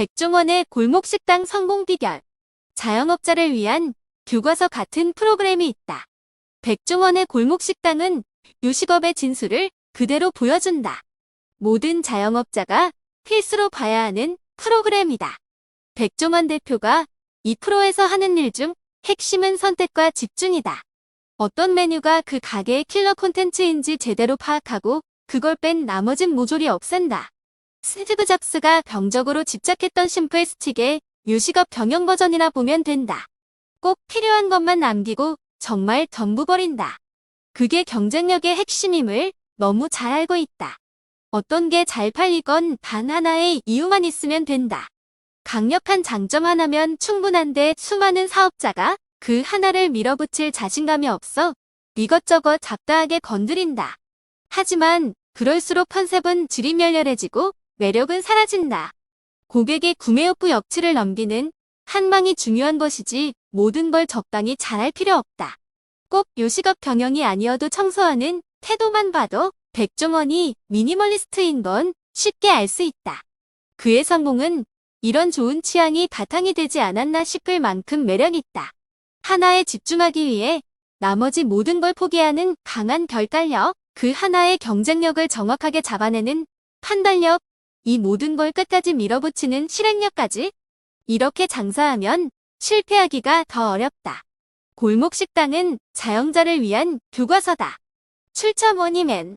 백종원의 골목식당 성공 비결. 자영업자를 위한 교과서 같은 프로그램이 있다. 백종원의 골목식당은 요식업의 진수를 그대로 보여준다. 모든 자영업자가 필수로 봐야 하는 프로그램이다. 백종원 대표가 이 프로에서 하는 일 중 핵심은 선택과 집중이다. 어떤 메뉴가 그 가게의 킬러 콘텐츠인지 제대로 파악하고 그걸 뺀 나머진 모조리 없앤다. 스티브 잡스가 병적으로 집착했던 심플 스틱의 요식업 경영 버전이나 보면 된다. 꼭 필요한 것만 남기고 정말 전부 버린다. 그게 경쟁력의 핵심임을 너무 잘 알고 있다. 어떤 게 잘 팔리건 단 하나의 이유만 있으면 된다. 강력한 장점 하나면 충분한데 수많은 사업자가 그 하나를 밀어붙일 자신감이 없어 이것저것 잡다하게 건드린다. 하지만 그럴수록 컨셉은 질이 멸렬해지고 매력은 사라진다. 고객의 구매 욕구 역치를 넘기는 한방이 중요한 것이지 모든 걸 적당히 잘할 필요 없다. 꼭 요식업 경영이 아니어도 청소하는 태도만 봐도 백종원이 미니멀리스트인 건 쉽게 알 수 있다. 그의 성공은 이런 좋은 취향이 바탕이 되지 않았나 싶을 만큼 매력있다. 하나에 집중하기 위해 나머지 모든 걸 포기하는 강한 결단력, 그 하나의 경쟁력을 정확하게 잡아내는 판단력, 이 모든 걸 끝까지 밀어붙이는 실행력까지 이렇게 장사하면 실패하기가 더 어렵다. 골목 식당은 자영자를 위한 교과서다. 출처 뭐니맨